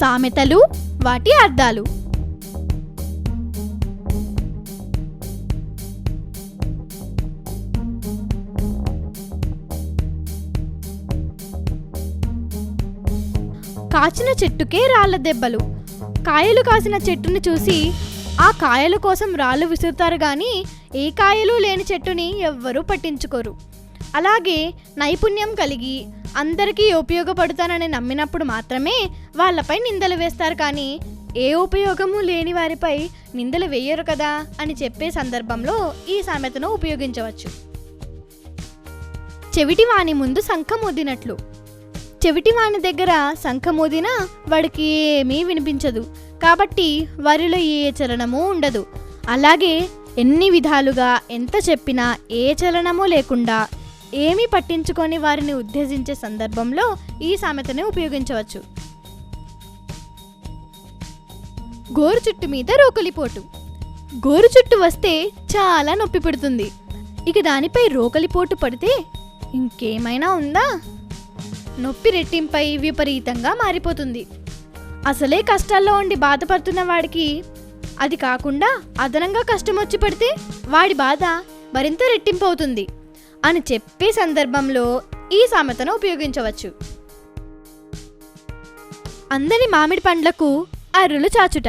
సామెతలు వాటి అర్థాలు. కాచిన చెట్టుకే రాళ్ళ దెబ్బలు. కాయలు కాసిన చెట్టుని చూసి ఆ కాయల కోసం రాళ్ళు విసురుతారు కానీ ఏ కాయలు లేని చెట్టుని ఎవ్వరూ పట్టించుకోరు. అలాగే నైపుణ్యం కలిగి అందరికీ ఉపయోగపడతానని నమ్మినప్పుడు మాత్రమే వాళ్ళపై నిందలు వేస్తారు కానీ ఏ ఉపయోగము లేని వారిపై నిందలు వేయరు కదా అని చెప్పే సందర్భంలో ఈ సామెతను ఉపయోగించవచ్చు. చెవిటివాని ముందు శంఖం ఊదినట్లు. చెవిటి దగ్గర దగ్గర శంఖమూదినా వాడికి ఏమీ వినిపించదు. కాబట్టి వారిలో ఏ చలనము ఉండదు. అలాగే ఎన్ని విధాలుగా ఎంత చెప్పినా ఏ చలనము లేకుండా ఏమీ పట్టించుకొని వారిని ఉద్దేశించే సందర్భంలో ఈ సామెతని ఉపయోగించవచ్చు. గోరు చుట్టు మీద రోకలిపోటు గోరు చుట్టు వస్తే చాలా నొప్పి పెడుతుంది. ఇక దానిపై రోకలిపోటు పడితే ఇంకేమైనా ఉందా? నొప్పి రెట్టింపై విపరీతంగా మారిపోతుంది. అసలే కష్టాల్లో ఉండి బాధపడుతున్న వాడికి అది కాకుండా అదనంగా కష్టం వచ్చి పడితే వాడి బాధ మరింత రెట్టింపు అవుతుంది అని చెప్పే సందర్భంలో ఈ సామెతను ఉపయోగించవచ్చు. అందని మామిడి పండ్లకు అర్రులు చాచుట.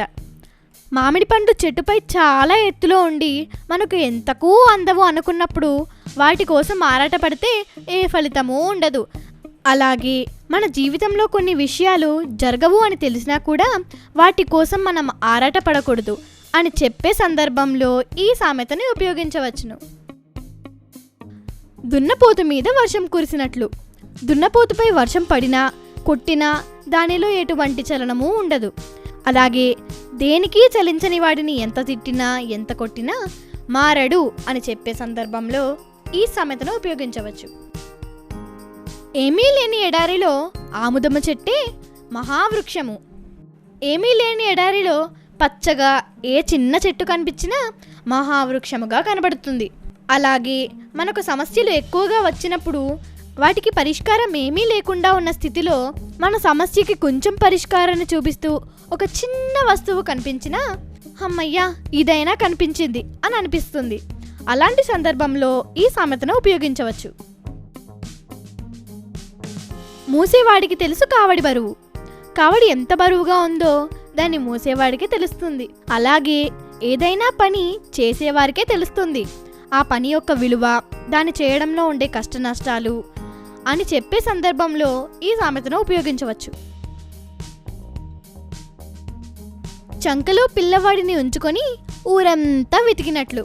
మామిడి పండ్లు చెట్టుపై చాలా ఎత్తులో ఉండి మనకు ఎంతకు అందవు అనుకున్నప్పుడు వాటి కోసం ఆరాటపడితే ఏ ఫలితమూ ఉండదు. అలాగే మన జీవితంలో కొన్ని విషయాలు జరగవు అని తెలిసినా కూడా వాటి కోసం మనం ఆరాటపడకూడదు అని చెప్పే సందర్భంలో ఈ సామెతని ఉపయోగించవచ్చును. దున్నపోతు మీద వర్షం కురిసినట్లు. దున్నపోతుపై వర్షం పడినా కొట్టినా దానిలో ఎటువంటి చలనము ఉండదు. అలాగే దేనికి చలించని వాడిని ఎంత తిట్టినా ఎంత కొట్టినా మారడు అని చెప్పే సందర్భంలో ఈ సామెతను ఉపయోగించవచ్చు. ఏమీ లేని ఎడారిలో ఆముదమ్మ చెట్టే మహావృక్షము. ఏమీ లేని ఎడారిలో పచ్చగా ఏ చిన్న చెట్టు కనిపించినా మహావృక్షముగా కనబడుతుంది. అలాగే మనకు సమస్యలు ఎక్కువగా వచ్చినప్పుడు వాటికి పరిష్కారం ఏమీ లేకుండా ఉన్న స్థితిలో మన సమస్యకి కొంచెం పరిష్కారాన్ని చూపిస్తూ ఒక చిన్న వస్తువు కనిపించినా అమ్మయ్యా ఇదైనా కనిపించింది అని అనిపిస్తుంది. అలాంటి సందర్భంలో ఈ సామెతను ఉపయోగించవచ్చు. మూసేవాడికి తెలుసు కావడి బరువు. కావడి ఎంత బరువుగా ఉందో దాన్ని మూసేవాడికి తెలుస్తుంది. అలాగే ఏదైనా పని చేసేవారికే తెలుస్తుంది. ఆ పని యొక్క విలువ దాన్ని చేయడంలో ఉండే కష్ట నష్టాలు అని చెప్పే సందర్భంలో ఈ సామెతను ఉపయోగించవచ్చు. చంకలో పిల్లవాడిని ఉంచుకొని ఊరంతా వెతికినట్లు.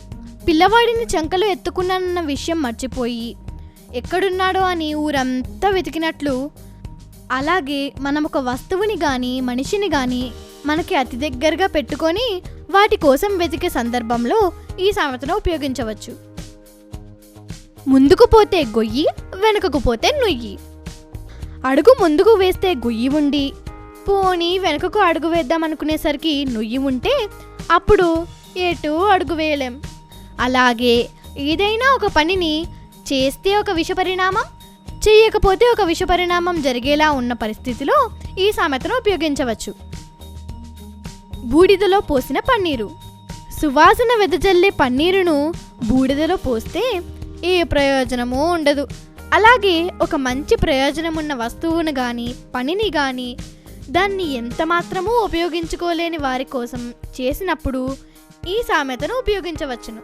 పిల్లవాడిని చంకలో ఎత్తుకున్నానన్న విషయం మర్చిపోయి ఎక్కడున్నాడో అని ఊరంతా వెతికినట్లు అలాగే మనం ఒక వస్తువుని కానీ మనిషిని కానీ మనకి అతి దగ్గరగా పెట్టుకొని వాటి కోసం వెతికే సందర్భంలో ఈ సామెతను ఉపయోగించవచ్చు. ముందుకు పోతే గొయ్యి వెనుకకు పోతే నుయ్యి. అడుగు ముందుకు వేస్తే గొయ్యి ఉండి పోనీ వెనుకకు అడుగు వేద్దాం అనుకునేసరికి నుయ్యి ఉంటే అప్పుడు ఎటు అడుగు వేయలేం. అలాగే ఏదైనా ఒక పనిని చేస్తే ఒక విషపరిణామం చేయకపోతే ఒక విషపరిణామం జరిగేలా ఉన్న పరిస్థితిలో ఈ సామెతను ఉపయోగించవచ్చు. బూడిదలో పోసిన పన్నీరు. సువాసన వెదజల్లే పన్నీరును బూడిదలో పోస్తే ఏ ప్రయోజనమూ ఉండదు. అలాగే ఒక మంచి ప్రయోజనం ఉన్న వస్తువును కానీ పనిని కానీ దాన్ని ఎంత మాత్రమూ ఉపయోగించుకోలేని వారి కోసం చేసినప్పుడు ఈ సామెతను ఉపయోగించవచ్చును.